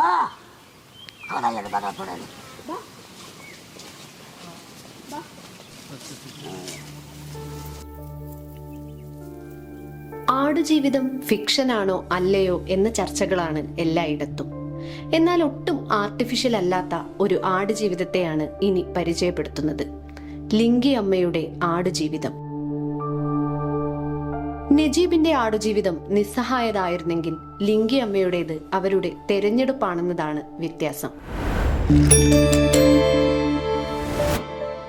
വാ കളയാണ് പറയപ്പെടൽ ആടുജീവിതം ഫിക്ഷനാണോ അല്ലയോ എന്ന ചർച്ചകളാണ് എല്ലായിടത്തും. എന്നാൽ ഒട്ടും ആർട്ടിഫിഷ്യൽ അല്ലാത്ത ഒരു ആടുജീവിതത്തെയാണ് ഇനി പരിചയപ്പെടുത്തുന്നത്. ലിംഗി അമ്മയുടെ ആടുജീവിതം. നജീബിന്റെ ആടുജീവിതം നിസ്സഹായതായിരുന്നെങ്കിൽ ലിംഗി അമ്മയുടേത് അവരുടെ തെരഞ്ഞെടുപ്പാണെന്നതാണ് വ്യത്യാസം.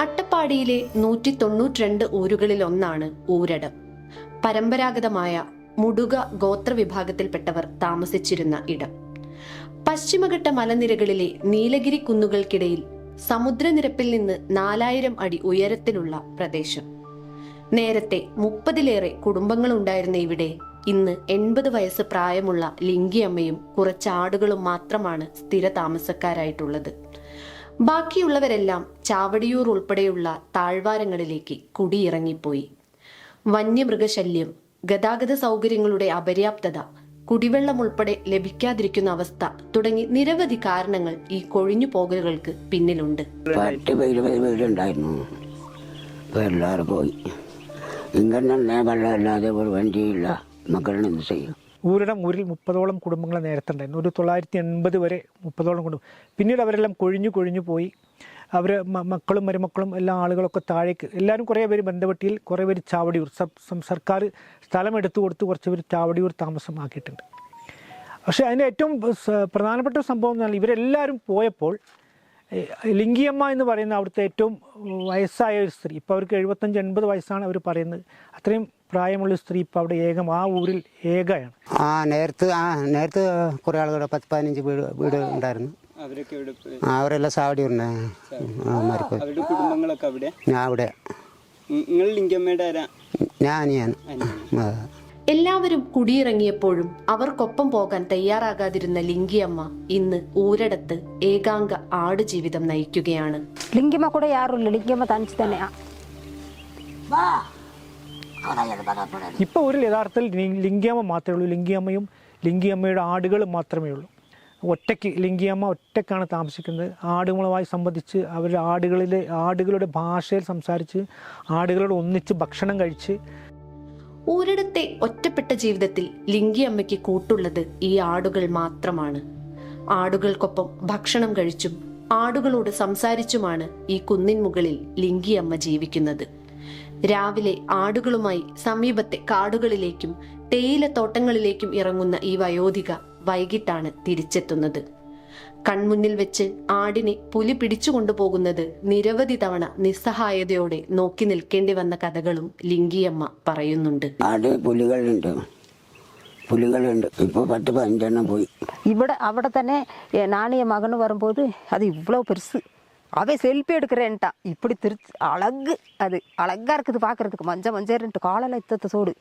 അട്ടപ്പാടിയിലെ നൂറ്റി തൊണ്ണൂറ്റിരണ്ട് ഊരുകളിൽ ഒന്നാണ് ഊരടം. പരമ്പരാഗതമായ മുടുക ഗോത്രവിഭാഗത്തിൽപ്പെട്ടവർ താമസിച്ചിരുന്ന ഇടം. പശ്ചിമഘട്ട മലനിരകളിലെ നീലഗിരി കുന്നുകൾക്കിടയിൽ സമുദ്രനിരപ്പിൽ നിന്ന് നാലായിരം അടി ഉയരത്തിലുള്ള പ്രദേശം. നേരത്തെ മുപ്പതിലേറെ കുടുംബങ്ങളുണ്ടായിരുന്ന ഇവിടെ ഇന്ന് എൺപത് വയസ്സ് പ്രായമുള്ള ലിംഗിയമ്മയും കുറച്ച് ആടുകളും മാത്രമാണ് സ്ഥിര താമസക്കാരായിട്ടുള്ളത്. ബാക്കിയുള്ളവരെല്ലാം ചാവടിയൂർ ഉൾപ്പെടെയുള്ള താഴ്വാരങ്ങളിലേക്ക് കുടിയിറങ്ങിപ്പോയി. വന്യമൃഗശല്യം ഗതാഗത സൗകര്യങ്ങളുടെ അപര്യാപ്തത കുടിവെള്ളം ഉൾപ്പെടെ ലഭിക്കാതിരിക്കുന്ന അവസ്ഥ തുടങ്ങി നിരവധി കാരണങ്ങൾ ഈ കൊഴിഞ്ഞു പോകലുകൾക്ക് പിന്നിലുണ്ട്. പോയി. ഇങ്ങനെ വെള്ളമല്ലാതെ ഒരു വണ്ടിയില്ല. മക്കളെ എന്ത് ചെയ്യും? ഊരിടം ഊരിൽ മുപ്പതോളം കുടുംബങ്ങളെ നേരത്തെ ഉണ്ടായിരുന്നു ഒരു തൊള്ളായിരത്തി എൺപത് വരെ മുപ്പതോളം കുടുംബം പിന്നീട് അവരെല്ലാം കൊഴിഞ്ഞു കൊഴിഞ്ഞു പോയി. അവർ മക്കളും മരുമക്കളും എല്ലാ ആളുകളൊക്കെ താഴേക്ക് എല്ലാവരും കുറേ പേര് ബന്ധപ്പെട്ടിയിൽ കുറേ പേര് ചാവടിയൂർ സർക്കാർ സ്ഥലം എടുത്തു കൊടുത്ത് കുറച്ച് പേര് ചാവടിയൂർ താമസമാക്കിയിട്ടുണ്ട്. പക്ഷേ അതിന്റെ ഏറ്റവും പ്രധാനപ്പെട്ട സംഭവം എന്ന് പറഞ്ഞാൽ ഇവരെല്ലാവരും പോയപ്പോൾ ലിംഗിയമ്മ എന്ന് പറയുന്ന അവിടുത്തെ ഏറ്റവും വയസ്സായ ഒരു സ്ത്രീ. ഇപ്പോൾ അവർക്ക് എഴുപത്തഞ്ച് എൺപത് വയസ്സാണ് അവർ പറയുന്നത്. അത്രയും പ്രായമുള്ള സ്ത്രീ ഇപ്പോൾ അവിടെ ഏകം ആ ഊരിൽ ഏകയാണ്. ആ നേരത്തെ ആ നേരത്തെ കുറേ ആളുകളുടെ പത്ത് പതിനഞ്ച് വീട് വീട് ഉണ്ടായിരുന്നു. അവരെല്ലാം സാവടിയുണ്ട് ഉണ്ടായിരുന്നു കുടുംബങ്ങളൊക്കെ അവിടെ? ഞാൻ അവിടെ. ഞാൻ ആ. എല്ലാവരും കുടിയിറങ്ങിയപ്പോഴും അവർക്കൊപ്പം പോകാൻ തയ്യാറാകാതിരുന്ന ലിംഗിയമ്മ ഇന്ന് ഊരടത്ത് ഏകാംഗ ആടുജീവിതം നയിക്കുകയാണ്. ലിംഗിയമ്മ കൂടെ യാറുമില്ല ലിംഗിയമ്മ തനിച്ച് തന്നെയാ ഇപ്പൊ ഒരു യഥാർത്ഥത്തിൽ ലിംഗിയമ്മ മാത്രമേ ഉള്ളൂ. ലിംഗിയമ്മയും ലിംഗിയമ്മയുടെ ആടുകളും മാത്രമേ ഉള്ളൂ. ഒറ്റയ്ക്ക് ലിംഗിയമ്മ ഒറ്റയ്ക്കാണ് താമസിക്കുന്നത്. ആടുകളുമായി സംബന്ധിച്ച് അവരുടെ ആടുകളിലെ ആടുകളുടെ ഭാഷയിൽ സംസാരിച്ച് ആടുകളോട് ഒന്നിച്ച് ഭക്ഷണം കഴിച്ച് ഊരിടത്തെ ഒറ്റപ്പെട്ട ജീവിതത്തിൽ ലിംഗിയമ്മയ്ക്ക് കൂട്ടുള്ളത് ഈ ആടുകൾ മാത്രമാണ്. ആടുകൾക്കൊപ്പം ഭക്ഷണം കഴിച്ചും ആടുകളോട് സംസാരിച്ചുമാണ് ഈ കുന്നിൻ മുകളിൽ ലിംഗിയമ്മ ജീവിക്കുന്നത്. രാവിലെ ആടുകളുമായി സമീപത്തെ കാടുകളിലേക്കും തേയിലത്തോട്ടങ്ങളിലേക്കും ഇറങ്ങുന്ന ഈ വയോധിക വൈകിട്ടാണ് തിരിച്ചെത്തുന്നത്. കൺമുന്നിൽ വെച്ച് ആടിനെ പുലി പിടിച്ചുകൊണ്ടുപോകുന്നത് നിരവധി തവണ നിസ്സഹായതയോടെ നോക്കി നിൽക്കേണ്ടി വന്ന കഥകളും ലിംഗിയമ്മ പറയുന്നുണ്ട് ആട് പുലികളുണ്ട് പുലികളുണ്ട് ഇപ്പോൾ പത്ത് പതിനഞ്ചെണ്ണം പോയി ഇവിടെ അവിടെ തന്നെ என் நானும் என் மகனும் வரும்போது அது இவ்வளோ பெருசு அவன் செல்ஃபி எடுக்கிறேன்ட்டா இப்படி திருச்சி அழகு அது அழகா இருக்குது பார்க்கறதுக்கு மஞ்ச மஞ்சள்ன்ட்டு காலெல்லாம் இத்தத்த சோடு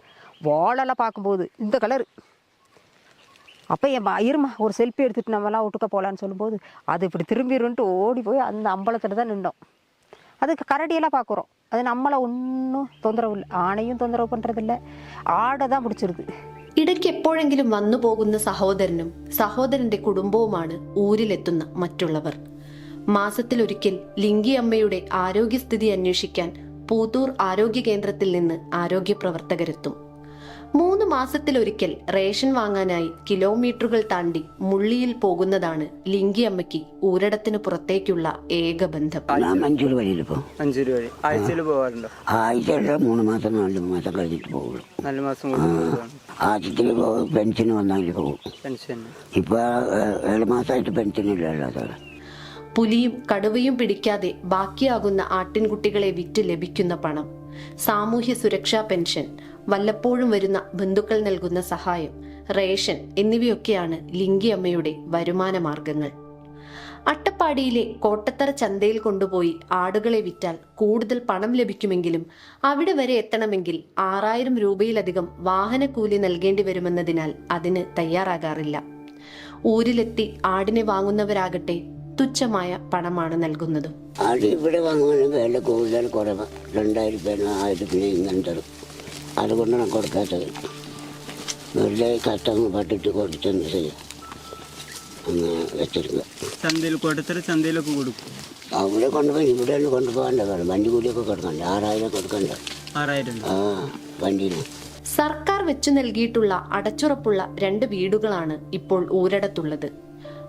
வாழெல்லாம் பார்க்கும்போது இந்த கலர் அப்போ என் ம- இருமா ஒரு செல்ஃபி எடுத்துட்டு நம்மலாம் ஒட்டுக்க போகலான்னு சொல்லும்போது அது இப்படி திரும்பிடுன்ட்டு ஓடி போய் அந்த அம்பலத்தில் தான் நின்றோம் அதுக்கு கரடியெல்லாம் பார்க்குறோம் அது நம்மளை ஒன்றும் தொந்தரவு இல்லை ஆணையும் தொந்தரவு பண்ணுறதில்ல ஆடை தான் பிடிச்சிருது ഇടയ്ക്ക് എപ്പോഴെങ്കിലും വന്നു പോകുന്ന സഹോദരനും സഹോദരന്റെ കുടുംബവുമാണ് ഊരിലെത്തുന്ന മറ്റുള്ളവർ മാസത്തിലൊരിക്കൽ ലിംഗിയമ്മയുടെ ആരോഗ്യസ്ഥിതി അന്വേഷിക്കാൻ പൂത്തൂർ ആരോഗ്യ കേന്ദ്രത്തിൽ നിന്ന് ആരോഗ്യ പ്രവർത്തകരെത്തും മൂന്ന് മാസത്തിലൊരിക്കൽ റേഷൻ വാങ്ങാനായി കിലോമീറ്ററുകൾ താണ്ടി മുള്ളിയിൽ പോകുന്നതാണ് ലിംഗിയമ്മയ്ക്ക് ഊരടത്തിന് പുറത്തേക്കുള്ള ഏക ബന്ധം. അഞ്ചു മഞ്ചൂർ വഴിയിൽ പോകും അഞ്ചു രൂപ വഴി. ആഴ്ചയിൽ പോകാറുണ്ടോ ആഴ്ചയുള്ള മൂന്ന് മാസം നാല് മാസം കഴിഞ്ഞിട്ട് പോകുള്ളൂ നാല് മാസം ആദ്യത്തിൽ പോകും പെൻഷൻ വന്നെങ്കിൽ പോകും. പെൻഷൻ ഇപ്പോൾ ഏഴ് മാസമായിട്ട് പെൻഷനില്ലല്ലോ സാറേ. പുലിയും കടുവയും പിടിക്കാതെ ബാക്കിയാകുന്ന ആട്ടിൻകുട്ടികളെ വിറ്റ് ലഭിക്കുന്ന പണം. സാമൂഹ്യ സുരക്ഷാ പെൻഷൻ വല്ലപ്പോഴും വരുന്ന ബന്ധുക്കൾ നൽകുന്ന സഹായം റേഷൻ എന്നിവയൊക്കെയാണ് ലിംഗിയമ്മയുടെ വരുമാന മാർഗങ്ങൾ. അട്ടപ്പാടിയിലെ കോട്ടത്തറ ചന്തയിൽ കൊണ്ടുപോയി ആടുകളെ വിറ്റാൽ കൂടുതൽ പണം ലഭിക്കുമെങ്കിലും അവിടെ വരെ എത്തണമെങ്കിൽ ആറായിരം രൂപയിലധികം വാഹനക്കൂലി നൽകേണ്ടി വരുമെന്നതിനാൽ അതിന് തയ്യാറാകാറില്ല. ഊരിലെത്തി ആടിനെ വാങ്ങുന്നവരാകട്ടെ തുച്ഛമായ പണമാണ് നൽകുന്നത്. ആട് ഇവിടെ വാങ്ങുന്ന വില കൂടുതൽ കുറവ്. രണ്ടായിരം രൂപ ആയിരത്തി അതുകൊണ്ടാണ് കൊടുക്കാത്തത്. വെറുതെ കഷ്ടങ്ങൾ പട്ടിട്ട് കൊടുത്തെന്ന് ചെയ്യാം അങ്ങനെ വെച്ചിരിക്കുക ചന്തയിൽ കൊടുത്തിട്ട് ചന്തയിലൊക്കെ കൊടുക്കും. അവിടെ കൊണ്ടുപോയി ഇവിടെ ഒന്ന് കൊണ്ടുപോകണ്ട വേണം വണ്ടി കൂലിയൊക്കെ കൊടുക്കണ്ട? ആറായിരം കൊടുക്കണ്ട? ആറായിരം ആ വണ്ടിയിൽ സർക്കാർ വെച്ചു നൽകിയിട്ടുള്ള അടച്ചുറപ്പുള്ള രണ്ട് വീടുകളാണ് ഇപ്പോൾ ഊരടത്തുള്ളത്.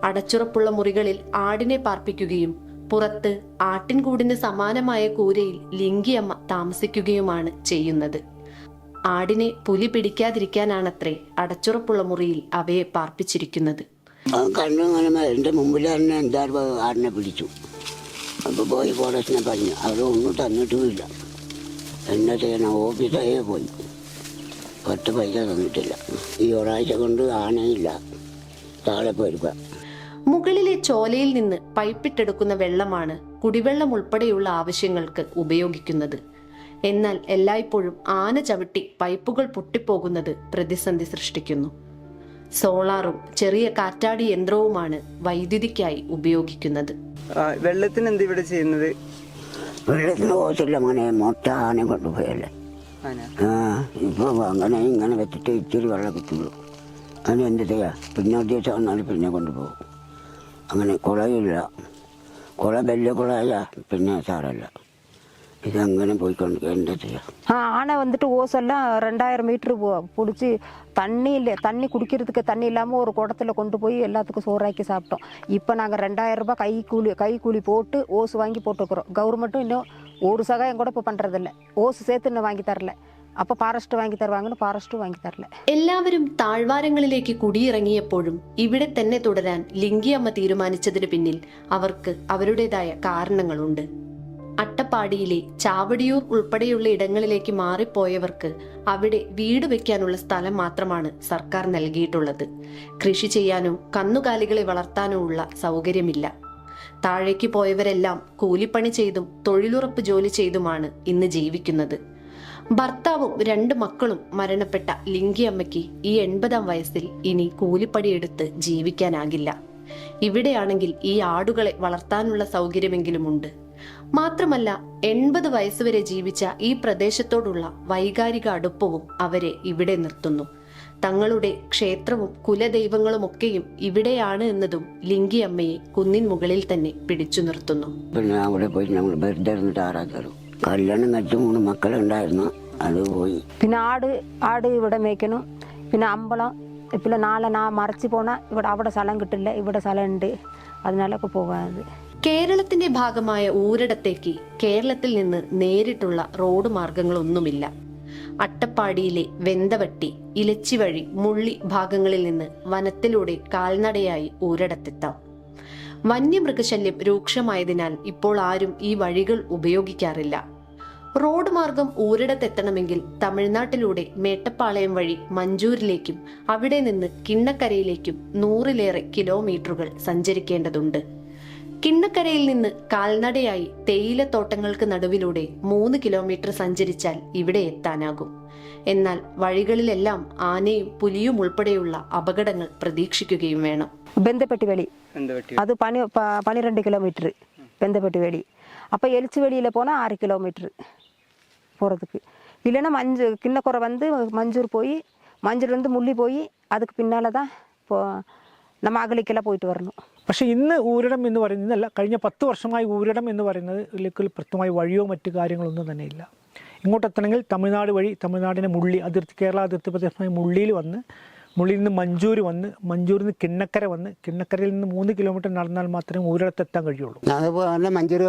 അടച്ചുറപ്പുള്ള മുറികളിൽ ആടിനെ പാർപ്പിക്കുകയും പുറത്ത് ആട്ടിൻകൂടിന് സമാനമായ കൂരയിൽ ലിംഗിയമ്മ താമസിക്കുകയുമാണ് ചെയ്യുന്നത്. ആടിനെ പുലി പിടിക്കാതിരിക്കാനാണത്രേ അടച്ചുറപ്പുള്ള മുറിയിൽ അവയെ പാർപ്പിച്ചിരിക്കുന്നത്. കണ്ണു എന്റെ മുമ്പിൽ തന്നെ എന്തായാലും ആടിനെ പിടിച്ചു. അപ്പോൾ പോയി പോലീസിനെ പറഞ്ഞു അവരൊന്നും തന്നിട്ടുമില്ല. എന്നാ ചെയ്യണം ഓഫീസായേ പോയി. പത്ത് പൈസ തന്നിട്ടില്ല. ഈ ഒരാഴ്ച കൊണ്ട് ആനയില്ല. താഴെ പോയിരിക്ക. മുകളിലെ ചോലയിൽ നിന്ന് പൈപ്പിട്ടെടുക്കുന്ന വെള്ളമാണ് കുടിവെള്ളം ഉൾപ്പെടെയുള്ള ആവശ്യങ്ങൾക്ക് ഉപയോഗിക്കുന്നത്. എന്നാൽ എല്ലായ്പ്പോഴും ആന ചവിട്ടി പൈപ്പുകൾ പൊട്ടിപ്പോകുന്നത് പ്രതിസന്ധി സൃഷ്ടിക്കുന്നു. സോളാറും ചെറിയ കാറ്റാടി യന്ത്രവുമാണ് വൈദ്യുതിക്കായി ഉപയോഗിക്കുന്നത്. വെള്ളത്തിന് എന്ത് ഇവിടെ ചെയ്യുന്നത്? വെള്ളത്തിന് ഓസില്ല അങ്ങനെ മൊട്ട ആന കൊണ്ടുപോയല്ലേ. ആ ഇപ്പോൾ അങ്ങനെ ഇങ്ങനെ വെച്ചിട്ട് ഇച്ചിരി വെള്ളം കിട്ടുള്ളൂ. അതിന് എന്ത് ചെയ്യാ? പിന്നെ ഉദ്ദേശം വന്നാലും പിന്നെ കൊണ്ടുപോകും. അങ്ങനെ കുളയില്ല കുള വലിയ കുളയല്ല പിന്നെ സാറല്ല ഇതങ്ങനെ പോയിക്കൊണ്ട് എന്താ ചെയ്യാ ஆ ஆனை வந்துட்டு ஓசெல்லாம் ரெண்டாயிரம் மீட்ரு பிடிச்சி தண்ணி இல்லை தண்ணி குடிக்கிறதுக்கு தண்ணி இல்லாமல் ஒரு குடத்துல கொண்டு போய் எல்லாத்துக்கும் சோறாக்கி சாப்பிட்டோம் இப்போ நாங்கள் ரெண்டாயிரம் ரூபாய் கை கூலி கை கூலி போட்டு ஓசு வாங்கி போட்டுக்கிறோம் கவர்மெண்ட்டும் இன்னும் ஒரு சகாயம் கூட இப்போ பண்ணுறதில்ல ஓசு சேர்த்து இன்னும் வாங்கி தரல அப்போ ஃபாரஸ்ட்டு வாங்கி தருவாங்கன்னு ஃபாரஸ்ட்டும் வாங்கி தரல എല്ലാവരും താഴ്വാരങ്ങളിലേക്ക് കുടിയിറങ്ങിയപ്പോഴും ഇവിടെ തന്നെ തുടരാൻ ലിംഗിയമ്മ തീരുമാനിച്ചതിന് പിന്നിൽ അവർക്ക് അവരുടേതായ കാരണങ്ങളുണ്ട് അട്ടപ്പാടിയിലെ ചാവടിയൂർ ഉൾപ്പെടെയുള്ള ഇടങ്ങളിലേക്ക് മാറിപ്പോയവർക്ക് അവിടെ വീട് വെക്കാനുള്ള സ്ഥലം മാത്രമാണ് സർക്കാർ നൽകിയിട്ടുള്ളത്. കൃഷി ചെയ്യാനോ കന്നുകാലികളെ വളർത്താനോ ഉള്ള സൗകര്യമില്ല. താഴേക്ക് പോയവരെല്ലാം കൂലിപ്പണി ചെയ്തും തൊഴിലുറപ്പ് ജോലി ചെയ്തുമാണ് ഇന്ന് ജീവിക്കുന്നത്. ഭർത്താവും രണ്ട് മക്കളും മരണപ്പെട്ട ലിംഗിയമ്മയ്ക്ക് ഈ എൺപതാം വയസ്സിൽ ഇനി കൂലിപ്പണിയെടുത്ത് ജീവിക്കാനാകില്ല. ഇവിടെയാണെങ്കിൽ ഈ ആടുകളെ വളർത്താനുള്ള സൗകര്യമെങ്കിലുമുണ്ട് മാത്രമല്ല എൺപത് വയസ്സുവരെ ജീവിച്ച ഈ പ്രദേശത്തോടുള്ള വൈകാരിക അടുപ്പവും അവരെ ഇവിടെ നിർത്തുന്നു. തങ്ങളുടെ ക്ഷേത്രവും കുലദൈവങ്ങളുമൊക്കെയും ഇവിടെയാണ് എന്നതും ലിംഗി അമ്മയെ കുന്നിൻ മുകളിൽ തന്നെ പിടിച്ചു നിർത്തുന്നു. പിന്നെ അവിടെ പോയി ഞങ്ങൾ വെറുതെ ഇരുന്നിട്ട് ആരാ കല്യാണം കഴിച്ച് മൂന്ന് മക്കളുണ്ടായിരുന്നു അത് പോയി. പിന്നെ ആട് ആട് ഇവിടെ മേയ്ക്കണം. പിന്നെ അമ്പലം പിന്നെ നാളെ നാ മറച്ചു പോണ ഇവിടെ അവിടെ സ്ഥലം കിട്ടില്ല ഇവിടെ സ്ഥലം ഉണ്ട്. അതിനാലൊക്കെ പോകാത് കേരളത്തിന്റെ ഭാഗമായ ഊരിടത്തേക്ക് കേരളത്തിൽ നിന്ന് നേരിട്ടുള്ള റോഡ് മാർഗങ്ങളൊന്നുമില്ല. അട്ടപ്പാടിയിലെ വെന്തവട്ടി ഇലച്ചി വഴി മുള്ളി ഭാഗങ്ങളിൽ നിന്ന് വനത്തിലൂടെ കാൽനടയായി ഊരിടത്തെത്താം. വന്യമൃഗശല്യം രൂക്ഷമായതിനാൽ ഇപ്പോൾ ആരും ഈ വഴികൾ ഉപയോഗിക്കാറില്ല. റോഡ് മാർഗം ഊരിടത്തെത്തണമെങ്കിൽ തമിഴ്നാട്ടിലൂടെ മേട്ടപ്പാളയം വഴി മഞ്ചൂരിലേക്കും അവിടെ നിന്ന് കിണ്ണക്കരയിലേക്കും നൂറിലേറെ കിലോമീറ്ററുകൾ സഞ്ചരിക്കേണ്ടതുണ്ട്. കിണ്ണക്കരയിൽ നിന്ന് കാൽനടയായി തേയിലത്തോട്ടങ്ങൾക്ക് നടുവിലൂടെ മൂന്ന് കിലോമീറ്റർ സഞ്ചരിച്ചാൽ ഇവിടെ എത്താനാകും എന്നാൽ വഴികളിലെല്ലാം ആനയും പുലിയും ഉൾപ്പെടെയുള്ള അപകടങ്ങൾ പ്രതീക്ഷിക്കുകയും വേണം ബന്ധപ്പെട്ടി വേലി എന്താ പറ്റി அது பனி ப பன்னிரெண்டு கிலோமீட்ரு பெந்தப்பட்டி வேலி அப்போ எலிச்சி வெளியில் போனால் ஆறு கிலோமீட்ரு போகிறதுக்கு இல்லைன்னா மஞ்சு கிண்ணக்குறை வந்து மஞ்சூர் போய் மஞ்சூர்லேருந்து முள்ளி போய் அதுக்கு பின்னால் தான் இப்போ നമ്മൾ അകലിക്കല പോയിട്ട് വരണം. പക്ഷേ ഇന്ന് ഊരിടം എന്ന് പറയുന്നത് ഇന്നല്ല കഴിഞ്ഞ പത്ത് വർഷമായി ഊരിടം എന്ന് പറയുന്നത് ഇല്ലെങ്കിൽ കൃത്യമായി വഴിയോ മറ്റു കാര്യങ്ങളൊന്നും തന്നെ ഇല്ല. ഇങ്ങോട്ടെത്തണമെങ്കിൽ തമിഴ്നാട് വഴി തമിഴ്നാടിനെ മുള്ളി അതിർത്തി കേരള അതിർത്തി പ്രദേശമായി മുള്ളിയിൽ വന്ന് മുള്ളിയിൽ നിന്ന് മഞ്ചൂർ വന്ന് മഞ്ചൂരിൽ നിന്ന് കിണ്ണക്കര വന്ന് കിണ്ണക്കരയിൽ നിന്ന് മൂന്ന് കിലോമീറ്റർ നടന്നാൽ മാത്രമേ ഊരിടത്തെത്താൻ കഴിയുള്ളൂ. അതുപോലെ മഞ്ചൂർ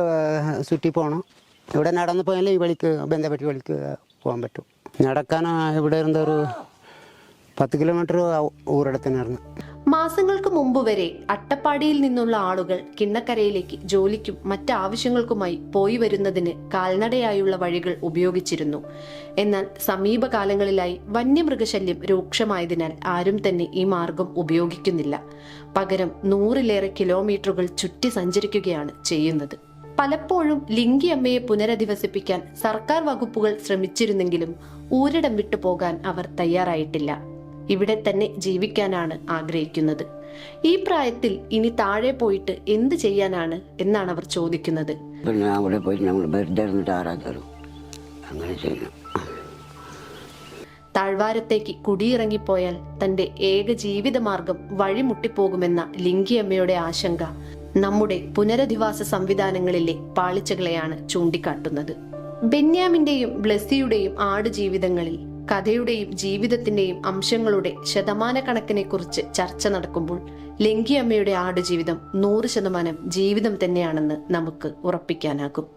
ചുറ്റി പോകണം ഇവിടെ നടന്ന് പോയാലും ഈ വഴിക്ക് ബന്ധപ്പെട്ട് വഴിക്ക് പോകാൻ പറ്റും. നടക്കാൻ ഇവിടെ ഇരുന്നൊരു പത്ത് കിലോമീറ്റർ ഊരിടത്തിന് മാസങ്ങൾക്ക് മുമ്പ് വരെ അട്ടപ്പാടിയിൽ നിന്നുള്ള ആളുകൾ കിണ്ണക്കരയിലേക്ക് ജോലിക്കും മറ്റാവശ്യങ്ങൾക്കുമായി പോയി വരുന്നതിന് കാൽനടയായുള്ള വഴികൾ ഉപയോഗിച്ചിരുന്നു. എന്നാൽ സമീപകാലങ്ങളിലായി വന്യമൃഗശല്യം രൂക്ഷമായതിനാൽ ആരും തന്നെ ഈ മാർഗം ഉപയോഗിക്കുന്നില്ല. പകരം നൂറിലേറെ കിലോമീറ്ററുകൾ ചുറ്റി സഞ്ചരിക്കുകയാണ് ചെയ്യുന്നത്. പലപ്പോഴും ലിംഗി അമ്മയെ പുനരധിവസിപ്പിക്കാൻ സർക്കാർ വകുപ്പുകൾ ശ്രമിച്ചിരുന്നെങ്കിലും ഊരിടം വിട്ടു പോകാൻ അവർ തയ്യാറായിട്ടില്ല. ഇവിടെ തന്നെ ജീവിക്കാനാണ് ആഗ്രഹിക്കുന്നത്. ഈ പ്രായത്തിൽ ഇനി താഴെ പോയിട്ട് എന്ത് ചെയ്യാനാണ് എന്നാണ് അവർ ചോദിക്കുന്നത്. പിന്നെ അവിടെ പോയി നമ്മൾ വെറുതെ ഇരുന്നിട്ട് ആരാ അങ്ങനെ ചെയ്യണം. താഴ്വാരത്തേക്ക് കുടിയിറങ്ങിപ്പോയാൽ തന്റെ ഏക ജീവിതമാർഗം വഴിമുട്ടിപ്പോകുമെന്ന ലിംഗിയമ്മയുടെ ആശങ്ക നമ്മുടെ പുനരധിവാസ സംവിധാനങ്ങളിലെ പാളിച്ചകളെയാണ് ചൂണ്ടിക്കാട്ടുന്നത്. ബെന്യാമിന്റെയും ബ്ലസ്സിയുടെയും ആടുജീവിതങ്ങളിൽ കഥയുടെയും ജീവിതത്തിന്റെയും അംശങ്ങളുടെ ശതമാനക്കണക്കിനെ കുറിച്ച് ചർച്ച നടക്കുമ്പോൾ ലങ്കിയമ്മയുടെ ആടുജീവിതം നൂറ് ശതമാനം ജീവിതം തന്നെയാണെന്ന് നമുക്ക് ഉറപ്പിക്കാനാകും.